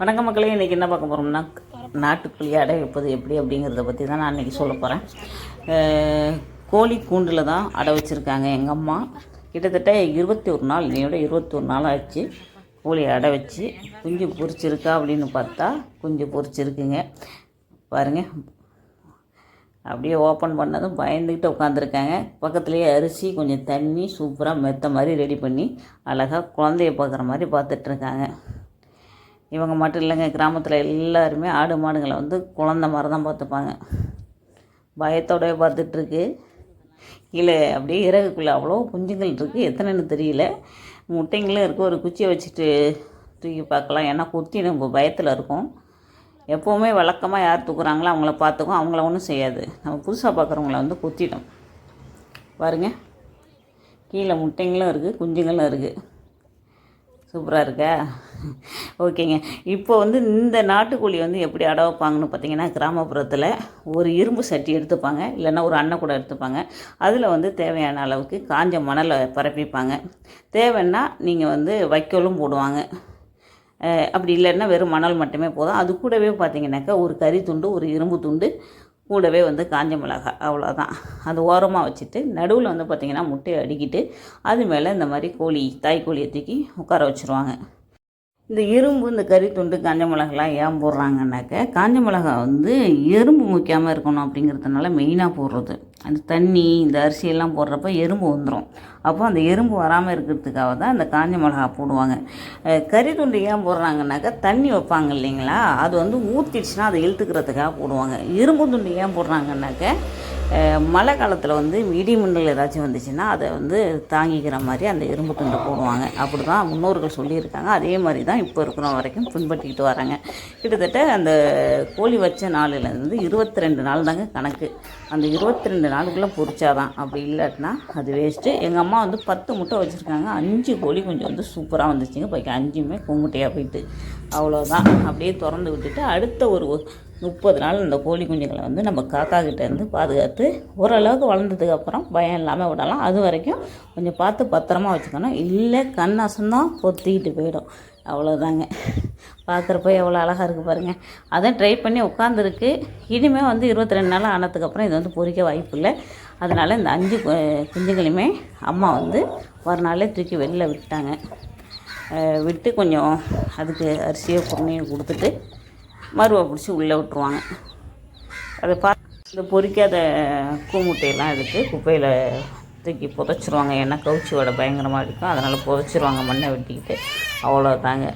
வணக்க மக்களே இன்றைக்கி என்ன பார்க்க போகிறோம்னா நாட்டுக்கோழி அடை வைப்பது எப்படி அப்படிங்கிறத பற்றி தான் நான் இன்றைக்கி சொல்ல போகிறேன் கோழி கூண்டில் தான் அடை வச்சுருக்காங்க எங்கள் அம்மா. கிட்டத்தட்ட இருபத்தி ஒரு நாள் இன்னையோட இருபத்தி ஒரு நாள் ஆச்சு கோழி அடை வச்சு. குஞ்சு பொறிச்சிருக்கா அப்படின்னு பார்த்தா குஞ்சு பொறிச்சிருக்குங்க பாருங்கள் அப்படியே ஓப்பன் பண்ணதும் பயந்துக்கிட்டு உட்காந்துருக்காங்க பக்கத்துலேயே அரிசி கொஞ்சம் தண்ணி சூப்பராக மெத்த மாதிரி ரெடி பண்ணி அழகாக குழந்தைய பார்க்குற மாதிரி பார்த்துட்ருக்காங்க இவங்க மட்டும் இல்லைங்க கிராமத்தில் எல்லாருமே ஆடு மாடுங்களை வந்து குழந்த மாதிரி தான் பார்த்துப்பாங்க. பயத்தோடய பார்த்துட்ருக்கு. கீழே அப்படியே இறகுக்குள்ளே அவ்வளோ குஞ்சுங்கள் இருக்குது எத்தனைன்னு தெரியல. முட்டைங்களும் இருக்குது ஒரு குச்சியை வச்சுட்டு தூக்கி பார்க்கலாம். ஏன்னா குத்தி நம்ம பயத்தில் இருக்கும். எப்போவுமே வழக்கமாக யார் தூக்குறாங்களோ அவங்கள பார்த்துக்கும். அவங்கள ஒன்றும் செய்யாது. நம்ம புதுசாக பார்க்குறவங்கள வந்து குத்திடும். பாருங்க. கீழே முட்டைங்களும் இருக்குது குஞ்சுங்களும் இருக்குது சூப்பராக இருக்கா? ஓகேங்க. இப்போ வந்து இந்த நாட்டுக்கோழி வந்து எப்படி அடை வைப்பாங்கன்னு பார்த்தீங்கன்னா கிராமப்புறத்தில் ஒரு இரும்பு சட்டி எடுத்துப்பாங்க இல்லைன்னா ஒரு அன்னை கூட எடுத்துப்பாங்க. அதில் வந்து தேவையான அளவுக்கு காஞ்ச மணலை பரப்பிப்பாங்க. தேவைன்னா நீங்கள் வந்து வைக்கோலும் போடுவாங்க. அப்படி இல்லைன்னா வெறும் மணல் மட்டுமே போதும். அது கூடவே பார்த்தீங்கன்னாக்கா ஒரு கறி துண்டு ஒரு இரும்பு துண்டு கூடவே வந்து காஞ்ச மிளகாய் அவ்வளோதான் அது ஓரமாக வச்சுட்டு நடுவில் வந்து பார்த்திங்கன்னா முட்டையை அடுக்கிட்டு அது மேலே இந்த மாதிரி கோழி தாய் கோழியை தூக்கி உட்கார வச்சுருவாங்க. இந்த இரும்பு இந்த கறி துண்டு காஞ்ச மிளகாலாம் ஏன் போடுறாங்கன்னாக்க காஞ்ச மிளகா வந்து எறும்பு முக்கியமாக இருக்கணும் அப்படிங்கிறதுனால மெயினாக போடுறது. அந்த தண்ணி இந்த அரிசியெல்லாம் போடுறப்ப எறும்பு வந்துடும் அப்போ அந்த எறும்பு வராமல் இருக்கிறதுக்காக தான் அந்த காஞ்ச மிளகா போடுவாங்க. கறி துண்டு ஏன் போடுறாங்கன்னாக்கா தண்ணி வைப்பாங்க இல்லைங்களா? அது வந்து ஊற்றிடுச்சுன்னா அதை இழுத்துக்கிறதுக்காக போடுவாங்க. இரும்பு துண்டு ஏன் போடுறாங்கன்னாக்க மழை காலத்தில் வந்து இடி மின்னல் ஏதாச்சும் வந்துச்சுன்னா அதை வந்து தாங்கிக்கிற மாதிரி அந்த இரும்பு துண்டை போடுவாங்க. அப்படி தான் முன்னோர்கள் சொல்லியிருக்காங்க. அதே மாதிரி தான் இப்போ இருக்கிற வரைக்கும் பின்பற்றிக்கிட்டு வராங்க. கிட்டத்தட்ட அந்த கோழி வச்ச நாளிலேருந்து இருபத்தி ரெண்டு நாள் தாங்க கணக்கு. அந்த இருபத்தி ரெண்டு நாளுக்குள்ளே பொறிச்சாதான் அப்படி இல்லாட்டினா அது வேஸ்ட்டு எங்கள் அம்மா வந்து பத்து முட்டை வச்சுருக்காங்க. அஞ்சு கோழி கொஞ்சம் வந்து சூப்பராக வந்துச்சுங்க. போய்க்கு அஞ்சுமே குங்குட்டையாக போயிட்டு. அவ்வளோதான் அப்படியே திறந்து விட்டுட்டு அடுத்த ஒரு முப்பது நாள் இந்த கோழி குஞ்சுகளை வந்து நம்ம காக்கா கிட்டேருந்து பாதுகாத்து ஓரளவுக்கு வளர்ந்ததுக்கப்புறம் பயம் இல்லாமல் விடலாம். அது வரைக்கும் கொஞ்சம் பார்த்து பத்திரமா வச்சுக்கணும். இல்லை கண் அசந்தான் பொத்திக்கிட்டு போயிடும். அவ்வளோதாங்க பார்க்குறப்ப எவ்வளோ அழகாக இருக்குது பாருங்கள் அதான் ட்ரை பண்ணி உட்காந்துருக்கு இனிமேல் வந்து இருபத்தி ரெண்டு நாள் ஆனதுக்கப்புறம் இது வந்து பொறிக்க வாய்ப்பு இல்லை. அதனால் இந்த அஞ்சு கு- குஞ்சுகளையுமே அம்மா வந்து ஒரு நாளே தூக்கி வெளில விட்டாங்க. விட்டு கொஞ்சம் அதுக்கு அரிசியோ குருணையோ கொடுத்துட்டு மருவை பிடிச்சி உள்ளே விட்ருவாங்க அதை பா இந்த பொறிக்காத கூமுட்டையெல்லாம் எடுத்து குப்பையில் தூக்கி புதைச்சிருவாங்க. ஏன்னா கவுச்சி வடை பயங்கரமாக இருக்கும் அதனால் புதைச்சிருவாங்க மண்ணை வெட்டிக்கிட்டு. அவ்வளோதாங்க